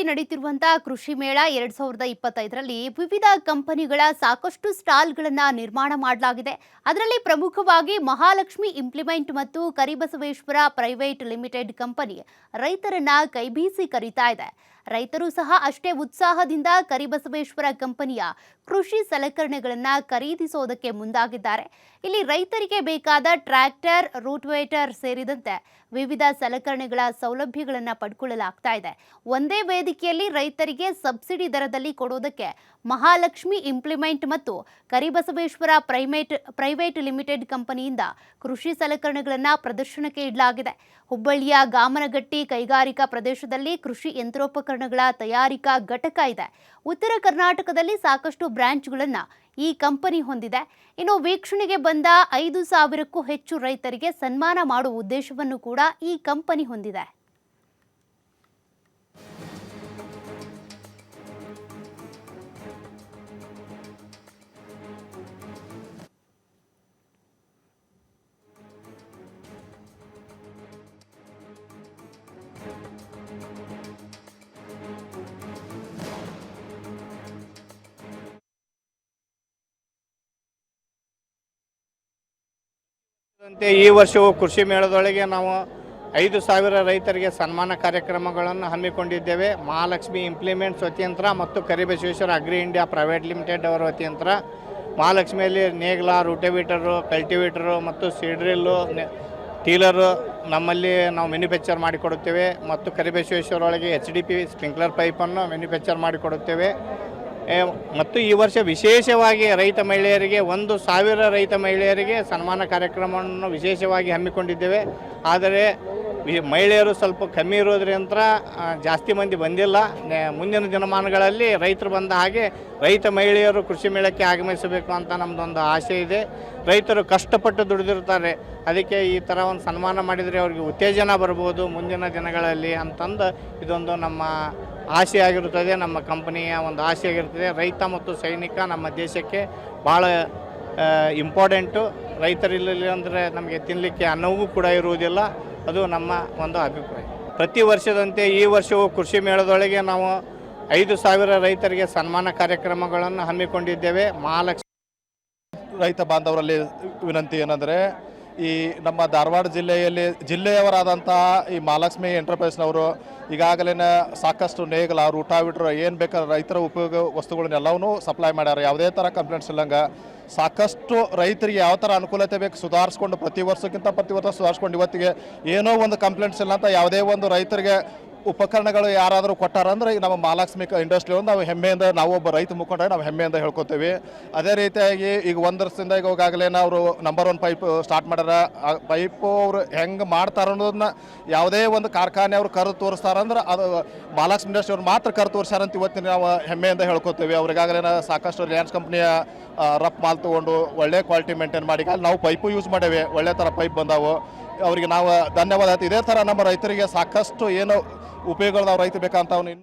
ರೈತರಲ್ಲಿ ನಡೀತಿರುವಂತಹ ಕೃಷಿ ಮೇಳ ಎರಡ್ ಸಾವಿರದ ಇಪ್ಪತ್ತೈದರಲ್ಲಿ ವಿವಿಧ ಕಂಪನಿಗಳ ಸಾಕಷ್ಟು ಸ್ಟಾಲ್ಗಳನ್ನ ನಿರ್ಮಾಣ ಮಾಡಲಾಗಿದೆ. ಅದರಲ್ಲಿ ಪ್ರಮುಖವಾಗಿ ಮಹಾಲಕ್ಷ್ಮಿ ಇಂಪ್ಲಿಮೆಂಟ್ ಮತ್ತು ಕರಿಬಸವೇಶ್ವರ ಪ್ರೈವೇಟ್ ಲಿಮಿಟೆಡ್ ಕಂಪನಿ ರೈತರನ್ನ ಕೈಬೀಸಿ ಕರೀತಾ ಇದೆ. ರೈತರು ಸಹ ಅಷ್ಟೇ ಉತ್ಸಾಹದಿಂದ ಕರಿಬಸವೇಶ್ವರ ಕಂಪನಿಯ ಕೃಷಿ ಸಲಕರಣೆಗಳನ್ನ ಖರೀದಿಸೋದಕ್ಕೆ ಮುಂದಾಗಿದ್ದಾರೆ. ಇಲ್ಲಿ ರೈತರಿಗೆ ಬೇಕಾದ ಟ್ರ್ಯಾಕ್ಟರ್, ರೂಟ್ವೇಟರ್ ಸೇರಿದಂತೆ ವಿವಿಧ ಸಲಕರಣೆಗಳ ಸೌಲಭ್ಯಗಳನ್ನು ಪಡ್ಕೊಳ್ಳಲಾಗ್ತಾ ಇದೆ. ಒಂದೇ ವೇದಿಕೆಯಲ್ಲಿ ರೈತರಿಗೆ ಸಬ್ಸಿಡಿ ದರದಲ್ಲಿ ಕೊಡೋದಕ್ಕೆ ಮಹಾಲಕ್ಷ್ಮಿ ಇಂಪ್ಲಿಮೆಂಟ್ ಮತ್ತು ಕರಿಬಸವೇಶ್ವರ ಪ್ರೈಮೇಟ್, ಪ್ರೈವೇಟ್ ಲಿಮಿಟೆಡ್ ಕಂಪನಿಯಿಂದ ಕೃಷಿ ಸಲಕರಣೆಗಳನ್ನು ಪ್ರದರ್ಶನಕ್ಕೆ ಇಡಲಾಗಿದೆ. ಹುಬ್ಬಳ್ಳಿಯ ಗಾಮನಗಟ್ಟಿ ಕೈಗಾರಿಕಾ ಪ್ರದೇಶದಲ್ಲಿ ಕೃಷಿ ಯಂತ್ರೋಪಕರಣಗಳ ತಯಾರಿಕಾ ಘಟಕ ಇದೆ. ಉತ್ತರ ಕರ್ನಾಟಕದಲ್ಲಿ ಸಾಕಷ್ಟು ಬ್ರಾಂಚ್ಗಳನ್ನು ಈ ಕಂಪನಿ ಹೊಂದಿದೆ. ಇನ್ನು ವೀಕ್ಷಣೆಗೆ ಬಂದ ಐದು ಸಾವಿರಕ್ಕೂ ಹೆಚ್ಚು ರೈತರಿಗೆ ಸನ್ಮಾನ ಮಾಡುವ ಉದ್ದೇಶವನ್ನು ಕೂಡ ಈ ಕಂಪನಿ ಹೊಂದಿದೆ. ಈ ವರ್ಷವೂ ಕೃಷಿ ಮೇಳದೊಳಗೆ ನಾವು ಐದು ಸಾವಿರ ರೈತರಿಗೆ ಸನ್ಮಾನ ಕಾರ್ಯಕ್ರಮಗಳನ್ನು ಹಮ್ಮಿಕೊಂಡಿದ್ದೇವೆ. ಮಹಾಲಕ್ಷ್ಮಿ ಇಂಪ್ಲಿಮೆಂಟ್ಸ್ ವತಿಯಂತ್ರ ಮತ್ತು Karibasaveshwara agri India private limited ಅವರ ವತಿಯಂತ್ರ. ಮಹಾಲಕ್ಷ್ಮಿಯಲ್ಲಿ ನೇಗ್ಲ, ರೂಟೆವೀಟರು, ಕಲ್ಟಿವೇಟರು ಮತ್ತು ಸೀಡ್ರಿಲ್ಲು ಟೀಲರು ನಮ್ಮಲ್ಲಿ ನಾವು ಮ್ಯಾನುಫ್ಯಾಕ್ಚರ್ ಮಾಡಿಕೊಡುತ್ತೇವೆ. ಮತ್ತು ಕರಿಬಸವೇಶ್ವರ ಒಳಗೆ ಎಚ್ ಡಿ ಪಿ ಸ್ಪ್ರಿಂಕ್ಲರ್ ಪೈಪನ್ನು ಮ್ಯಾನುಫ್ಯಾಕ್ಚರ್ ಮಾಡಿಕೊಡುತ್ತೇವೆ. ಮತ್ತು ಈ ವರ್ಷ ವಿಶೇಷವಾಗಿ ರೈತ ಮಹಿಳೆಯರಿಗೆ, ಒಂದು ಸಾವಿರ ರೈತ ಮಹಿಳೆಯರಿಗೆ ಸನ್ಮಾನ ಕಾರ್ಯಕ್ರಮವನ್ನು ವಿಶೇಷವಾಗಿ ಹಮ್ಮಿಕೊಂಡಿದ್ದೇವೆ. ಆದರೆ ಮಹಿಳೆಯರು ಸ್ವಲ್ಪ ಕಮ್ಮಿ ಇರೋದ್ರಿಂದ ಜಾಸ್ತಿ ಮಂದಿ ಬಂದಿಲ್ಲ. ಮುಂದಿನ ದಿನಮಾನಗಳಲ್ಲಿ ರೈತರು ಬಂದ ಹಾಗೆ ರೈತ ಮಹಿಳೆಯರು ಕೃಷಿ ಮೇಳಕ್ಕೆ ಆಗಮಿಸಬೇಕು ಅಂತ ನಮ್ಮದೊಂದು ಆಸೆ ಇದೆ. ರೈತರು ಕಷ್ಟಪಟ್ಟು ದುಡಿದಿರ್ತಾರೆ. ಅದಕ್ಕೆ ಈ ಥರ ಒಂದು ಸನ್ಮಾನ ಮಾಡಿದರೆ ಅವರಿಗೆ ಉತ್ತೇಜನ ಬರ್ಬೋದು ಮುಂದಿನ ದಿನಗಳಲ್ಲಿ ಅಂತಂದು ಇದೊಂದು ನಮ್ಮ ಆಸೆ ಆಗಿರುತ್ತದೆ ನಮ್ಮ ಕಂಪನಿಯ ಒಂದು ಆಸೆಯಾಗಿರುತ್ತದೆ. ರೈತ ಮತ್ತು ಸೈನಿಕ ನಮ್ಮ ದೇಶಕ್ಕೆ ಭಾಳ ಇಂಪಾರ್ಟೆಂಟು ರೈತರಿಲ್ಲ ಅಂದರೆ ನಮಗೆ ತಿನ್ನಲಿಕ್ಕೆ ಅನ್ನವೂ ಕೂಡ ಇರುವುದಿಲ್ಲ. ಅದು ನಮ್ಮ ಒಂದು ಅಭಿಪ್ರಾಯ. ಪ್ರತಿ ವರ್ಷದಂತೆ ಈ ವರ್ಷವೂ ಕೃಷಿ ಮೇಳದೊಳಗೆ ನಾವು ಐದು ಸಾವಿರ ರೈತರಿಗೆ ಸನ್ಮಾನ ಕಾರ್ಯಕ್ರಮಗಳನ್ನು ಹಮ್ಮಿಕೊಂಡಿದ್ದೇವೆ. ಮಹಾಲಕ್ಷ್ಮಿ ರೈತ ಬಾಂಧವರಲ್ಲಿ ವಿನಂತಿ ಏನಂದರೆ ಈ ನಮ್ಮ ಧಾರವಾಡ ಜಿಲ್ಲೆಯಲ್ಲಿ ಜಿಲ್ಲೆಯವರಾದಂತಹ ಈ ಮಹಾಲಕ್ಷ್ಮಿ ಎಂಟರ್ಪ್ರೈಸ್ನವರು ಈಗಾಗಲೇ ಸಾಕಷ್ಟು ನೇಗಲ ರೂಟಾವಿಟ್ರ್ ಏನು ಬೇಕಾದ ರೈತರ ಉಪಯೋಗ ವಸ್ತುಗಳನ್ನೆಲ್ಲವೂ ಸಪ್ಲೈ ಮಾಡ್ಯಾರ. ಯಾವುದೇ ಥರ ಕಂಪ್ಲೇಂಟ್ಸ್ ಇಲ್ಲಂಗೆ ಸಾಕಷ್ಟು ರೈತರಿಗೆ ಯಾವ ಥರ ಅನುಕೂಲತೆ ಬೇಕು ಸುಧಾರಿಸ್ಕೊಂಡು ಪ್ರತಿ ವರ್ಷಕ್ಕಿಂತ ಪ್ರತಿ ವರ್ಷ ಸುಧಾರಿಸ್ಕೊಂಡು ಇವತ್ತಿಗೆ ಏನೋ ಒಂದು ಕಂಪ್ಲೇಂಟ್ಸ್ ಇಲ್ಲ ಅಂತ ಯಾವುದೇ ಒಂದು ರೈತರಿಗೆ ಉಪಕರಣಗಳು ಯಾರಾದರೂ ಕೊಟ್ಟಾರಂದ್ರೆ ಈಗ ನಮ್ಮ ಮಹಾಲಕ್ಷ್ಮಿ ಇಂಡಸ್ಟ್ರಿ ಒಂದು ನಾವು ಹೆಮ್ಮೆಯಿಂದ ನಾವು ಒಬ್ಬ ರೈತ ಮುಖಂಡ ನಾವು ಹೆಮ್ಮೆಯಿಂದ ಹೇಳ್ಕೊತೀವಿ. ಅದೇ ರೀತಿಯಾಗಿ ಈಗ ಒಂದು ವರ್ಷದಿಂದ ಈಗ ಈಗಾಗಲೇ ಅವರು ನಂಬರ್ ಒನ್ ಪೈಪ್ ಸ್ಟಾರ್ಟ್ ಮಾಡ್ಯಾರ. ಆ ಪೈಪು ಅವ್ರು ಹೆಂಗೆ ಮಾಡ್ತಾರ ಅನ್ನೋದನ್ನ ಯಾವುದೇ ಒಂದು ಕಾರ್ಖಾನೆ ಅವ್ರು ಕರೆದು ತೋರಿಸ್ತಾರಂದ್ರೆ ಅದು ಮಹಾಲಕ್ಷ್ಮಿ ಇಂಡಸ್ಟ್ರಿ ಅವ್ರು ಮಾತ್ರ ಕರೆದು ತೋರಿಸ್ಯಾರಂತ ಇವತ್ತಿನ ನಾವು ಹೆಮ್ಮೆಯಿಂದ ಹೇಳ್ಕೊತೀವಿ. ಅವ್ರಿಗಾಗಲೇ ಸಾಕಷ್ಟು ರಿಲಯನ್ಸ್ ಕಂಪ್ನಿಯ ರಫ್ ಮಾಲ್ ತೊಗೊಂಡು ಒಳ್ಳೆ ಕ್ವಾಲಿಟಿ ಮೇಂಟೈನ್ ಮಾಡಿ. ನಾವು ಪೈಪು ಯೂಸ್ ಮಾಡೇವೆ. ಒಳ್ಳೆ ಥರ ಪೈಪ್ ಬಂದಾವು. ಅವರಿಗೆ ನಾವು ಧನ್ಯವಾದ. ಇದೇ ಥರ ನಮ್ಮ ರೈತರಿಗೆ ಸಾಕಷ್ಟು ಏನು ಉಪಯೋಗಗಳು ರೈತ ಬೇಕಂತ ಅವ್ನು